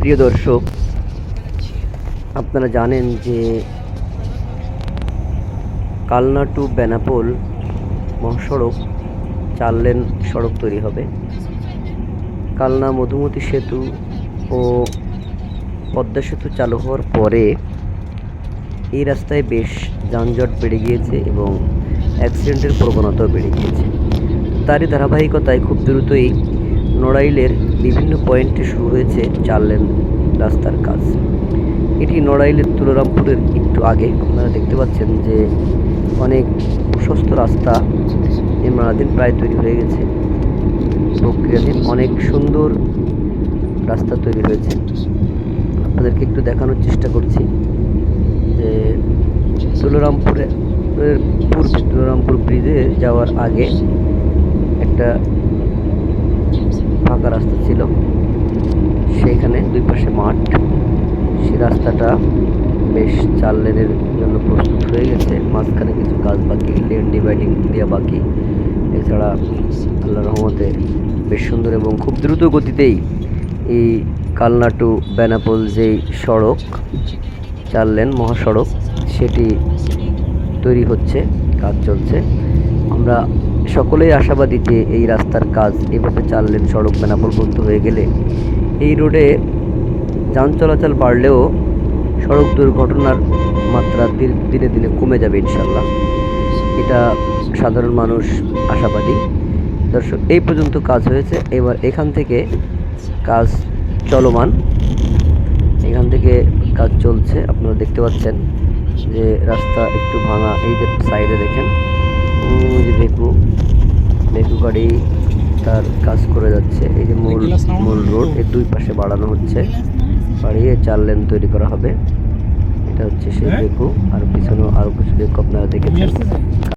প্রিয় দর্শক, আপনারা জানেন যে কালনা টু বেনাপোল মহাসড়ক চার লেন সড়ক তৈরি হবে। কালনা মধুমতি সেতু ও পদ্মা সেতু চালু হওয়ার পরে এই রাস্তায় বেশ যানজট বেড়ে গিয়েছে এবং অ্যাক্সিডেন্টের প্রবণতাও বেড়ে গিয়েছে। তারই ধারাবাহিকতায় খুব দ্রুতই নড়াইলের বিভিন্ন পয়েন্টে শুরু হয়েছে চার লেন রাস্তার কাজ। এটি নড়াইলের তুলরামপুরের একটু আগে। আপনারা দেখতে পাচ্ছেন যে অনেক প্রশস্ত রাস্তা নির্মাণাধীন প্রায় তৈরি হয়ে গেছে। প্রক্রিয়াধীন অনেক সুন্দর রাস্তা তৈরি হয়েছে। আপনাদেরকে একটু দেখানোর চেষ্টা করছি যে তুলরামপুরে এর পূর্বে, তুলরামপুর ব্রিজে যাওয়ার আগে একটা ফাঁকা রাস্তা ছিল। সেইখানে দুই পাশে মাঠ। সেই রাস্তাটা বেশ চার লেনের জন্য প্রস্তুত হয়ে গেছে। মাঝখানে কিছু কাজ বাকি, লেন ডিভাইডিং দেওয়া বাকি। এছাড়া আল্লাহ রহমতে বেশ সুন্দর এবং খুব দ্রুত গতিতেই এই কালনা টু বেনাপোল যেই সড়ক, চার লেন মহাসড়ক, সেটি তৈরি হচ্ছে, কাজ চলছে। আমরা সকলেই আশাবাদী যে এই রাস্তার কাজ এভাবে চার লেন সড়ক বেনাপোল বন্ধ হয়ে গেলে এই রোডে যান চলাচল বাড়লেও সড়ক দুর্ঘটনার মাত্রা দিন- দিনে কমে যাবে ইনশাল্লাহ এটা সাধারণ মানুষ আশাবাদী। দর্শক, এই পর্যন্ত কাজ হয়েছে। এবার এখান থেকে কাজ চলমান। এখান থেকে কাজ চলছে। আপনারা দেখতে পাচ্ছেন যে রাস্তা একটু ভাঙা, এই যে সাইডে দেখেন। ওই যে ভেকু ভেকু গাড়ি তার কাজ করে যাচ্ছে। এই যে মূল মূল রোডের দুই পাশে বাড়ানো হচ্ছে। বাড়িয়ে চার লেন তৈরি করা হবে। এটা হচ্ছে সেই ভেকু আর পিছনেও আরও কিছু ভেকু আপনারা দেখেছেন।